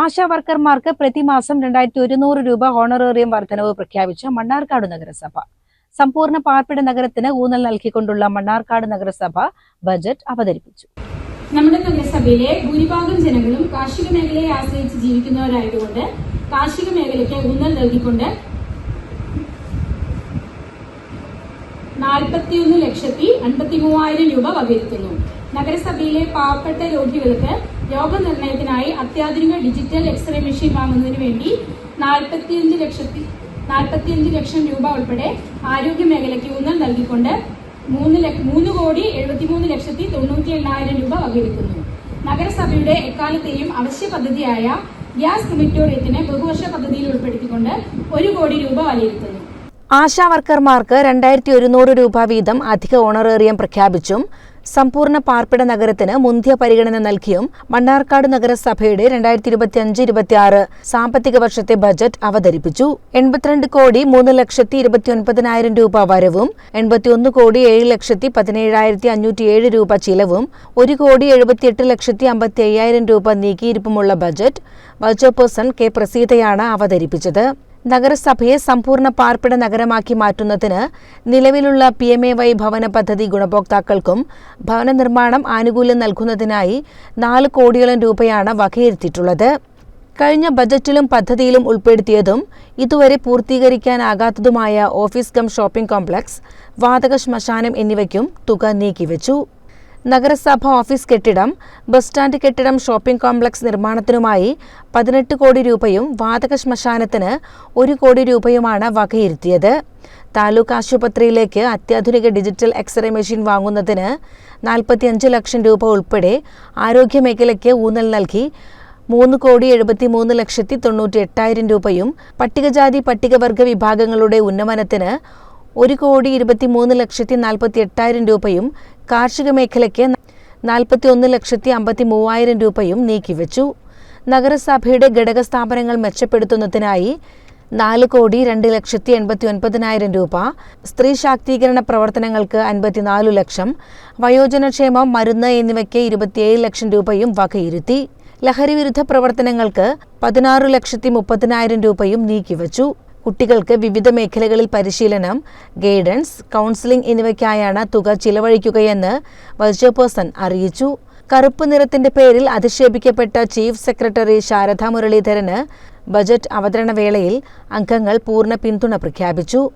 ആശാ വർക്കർമാർക്ക് പ്രതിമാസം രണ്ടായിരത്തി ഒരുന്നൂറ് രൂപ ഹോണറേറിയം വർധനവ് പ്രഖ്യാപിച്ച മണ്ണാർക്കാട് നഗരസഭ. സമ്പൂർണ പാർപ്പിട നഗരത്തിന് ഊന്നൽ നൽകിക്കൊണ്ടുള്ള മണ്ണാർക്കാട് നഗരസഭ ബജറ്റ് അവതരിപ്പിച്ചു. നമ്മുടെ നഗരസഭയിലെ ഭൂരിഭാഗം ജനങ്ങളും കാർഷിക മേഖലയെ ആശ്രയിച്ച് ജീവിക്കുന്നവരായതുകൊണ്ട് കാർഷിക മേഖലയ്ക്ക് ഊന്നൽ നൽകിക്കൊണ്ട് നാൽപ്പത്തിയൊന്ന് ലക്ഷത്തി അൻപത്തി മൂവായിരം രൂപ വകയിരുത്തുന്നു. നഗരസഭയിലെ പാവപ്പെട്ട രോഗികൾക്ക് രോഗനിർണയത്തിനായി അത്യാധുനിക ഡിജിറ്റൽ എക്സ്റേ മെഷീൻ വാങ്ങുന്നതിന് വേണ്ടി നാൽപ്പത്തിയഞ്ച് ലക്ഷത്തി നാൽപ്പത്തിയഞ്ച് ലക്ഷം രൂപ ഉൾപ്പെടെ ആരോഗ്യ മേഖലയ്ക്ക് ഊന്നൽ നൽകിക്കൊണ്ട് മൂന്ന് മൂന്ന് കോടി എഴുപത്തിമൂന്ന് ലക്ഷത്തി തൊണ്ണൂറ്റി എണ്ണായിരം രൂപ വകയിരുത്തുന്നു. നഗരസഭയുടെ എക്കാലത്തെയും അവശ്യ പദ്ധതിയായ ഗ്യാസ് ക്രിമിറ്റോറിയത്തിന് ബഹുവർഷ പദ്ധതിയിൽ ഉൾപ്പെടുത്തിക്കൊണ്ട് ഒരു കോടി രൂപ വിലയിരുത്തുന്നു ആശാ വർക്കർമാർക്ക് രണ്ടായിരത്തി ഒരുന്നൂറ് രൂപ വീതം അധിക ഓണറേറിയം പ്രഖ്യാപിച്ചും സമ്പൂർണ പാർപ്പിട നഗരത്തിന് മുന്തിയ പരിഗണന നൽകിയും മണ്ണാർക്കാട് നഗരസഭയുടെ രണ്ടായിരത്തി ഇരുപത്തി അഞ്ച് ഇരുപത്തി ആറ് സാമ്പത്തിക വർഷത്തെ ബജറ്റ് അവതരിപ്പിച്ചു. എൺപത്തിരണ്ട് കോടി മൂന്ന് ലക്ഷത്തി ഇരുപത്തി ഒൻപതിനായിരം രൂപ വരവും എൺപത്തിയൊന്ന് കോടി ഏഴ് ലക്ഷത്തി പതിനേഴായിരത്തി അഞ്ഞൂറ്റി ഏഴ് രൂപ ചിലവും ഒരു കോടി എഴുപത്തിയെട്ട് ലക്ഷത്തി അമ്പത്തി അയ്യായിരം രൂപ നീക്കിയിരിപ്പുമുള്ള ബജറ്റ് വൈസ് കെ പ്രസീതയാണ് അവതരിപ്പിച്ചത്. നഗരസഭയെ സമ്പൂർണ പാർപ്പിട നഗരമാക്കി മാറ്റുന്നതിന് നിലവിലുള്ള പി എം എ വൈ ഭവന പദ്ധതി ഗുണഭോക്താക്കൾക്കും ഭവന നിർമ്മാണം ആനുകൂല്യം നൽകുന്നതിനായി നാല് കോടിയോളം രൂപയാണ് വകയിരുത്തിയിട്ടുള്ളത്. കഴിഞ്ഞ ബജറ്റിലും പദ്ധതിയിലും ഉൾപ്പെടുത്തിയതും ഇതുവരെ പൂർത്തീകരിക്കാനാകാത്തതുമായ ഓഫീസ് കം ഷോപ്പിംഗ് കോംപ്ലക്സ് വാതക ശ്മശാനം എന്നിവയ്ക്കും തുക നീക്കിവെച്ചു. നഗരസഭ ഓഫീസ് കെട്ടിടം ബസ് സ്റ്റാൻഡ് കെട്ടിടം ഷോപ്പിംഗ് കോംപ്ലക്സ് നിർമ്മാണത്തിനുമായി പതിനെട്ട് കോടി രൂപയും വാതക ശ്മശാനത്തിന് ഒരു കോടി രൂപയുമാണ് വകയിരുത്തിയത്. താലൂക്ക് ആശുപത്രിയിലേക്ക് അത്യാധുനിക ഡിജിറ്റൽ എക്സ്റേ മെഷീൻ വാങ്ങുന്നതിന് നാൽപ്പത്തിയഞ്ച് ലക്ഷം രൂപ ഉൾപ്പെടെ ആരോഗ്യമേഖലയ്ക്ക് ഊന്നൽ നൽകി മൂന്ന് കോടി എഴുപത്തി മൂന്ന് ലക്ഷത്തി തൊണ്ണൂറ്റി എട്ടായിരം രൂപയും പട്ടികജാതി പട്ടികവർഗ വിഭാഗങ്ങളുടെ ഉന്നമനത്തിന് ഒരു കോടി ഇരുപത്തിമൂന്ന് ലക്ഷത്തി നാൽപ്പത്തി എട്ടായിരം രൂപയും കാർഷിക മേഖലയ്ക്ക് നാൽപ്പത്തി ഒന്ന് ലക്ഷത്തി അമ്പത്തി മൂവായിരം രൂപയും നീക്കിവച്ചു. നഗരസഭയുടെ ഘടക സ്ഥാപനങ്ങൾ മെച്ചപ്പെടുത്തുന്നതിനായി നാല് കോടി രണ്ട് ലക്ഷത്തി എൺപത്തി ഒൻപതിനായിരം രൂപ സ്ത്രീ ശാക്തീകരണ പ്രവർത്തനങ്ങൾക്ക് അൻപത്തിനാലു ലക്ഷം വയോജനക്ഷേമം മരുന്ന് എന്നിവയ്ക്ക് ഇരുപത്തിയേഴ് ലക്ഷം രൂപയും വകയിരുത്തി. ലഹരിവിരുദ്ധ പ്രവർത്തനങ്ങൾക്ക് പതിനാറ് ലക്ഷത്തി മുപ്പതിനായിരം രൂപയും നീക്കിവച്ചു. കുട്ടികൾക്ക് വിവിധ മേഖലകളിൽ പരിശീലനം ഗൈഡൻസ് കൗൺസിലിംഗ് എന്നിവയ്ക്കായാണ് തുക ചിലവഴിക്കുകയെന്ന് വൈസ് പേഴ്സൺ അറിയിച്ചു. കറുപ്പ് നിറത്തിന്റെ പേരിൽ അധിക്ഷേപിക്കപ്പെട്ട ചീഫ് സെക്രട്ടറി ശാരദ മുരളീധരന് ബജറ്റ് അവതരണ വേളയിൽ അംഗങ്ങൾ പൂർണ പിന്തുണ പ്രഖ്യാപിച്ചു.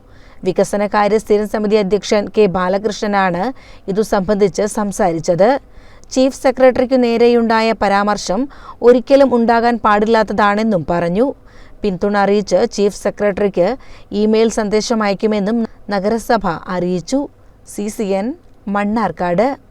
വികസനകാര്യ സ്ഥിരം സമിതി അധ്യക്ഷൻ കെ ബാലകൃഷ്ണനാണ് ഇതു സംബന്ധിച്ച് സംസാരിച്ചത്. ചീഫ് സെക്രട്ടറിക്കു നേരെയുണ്ടായ പരാമർശം ഒരിക്കലും ഉണ്ടാകാൻ പാടില്ലാത്തതാണെന്നും പറഞ്ഞു. പിന്തുണ അറിയിച്ച് ചീഫ് സെക്രട്ടറിക്ക് ഇമെയിൽ സന്ദേശം അയക്കുമെന്നും നഗരസഭ അറിയിച്ചു. C C N Mannarkkad.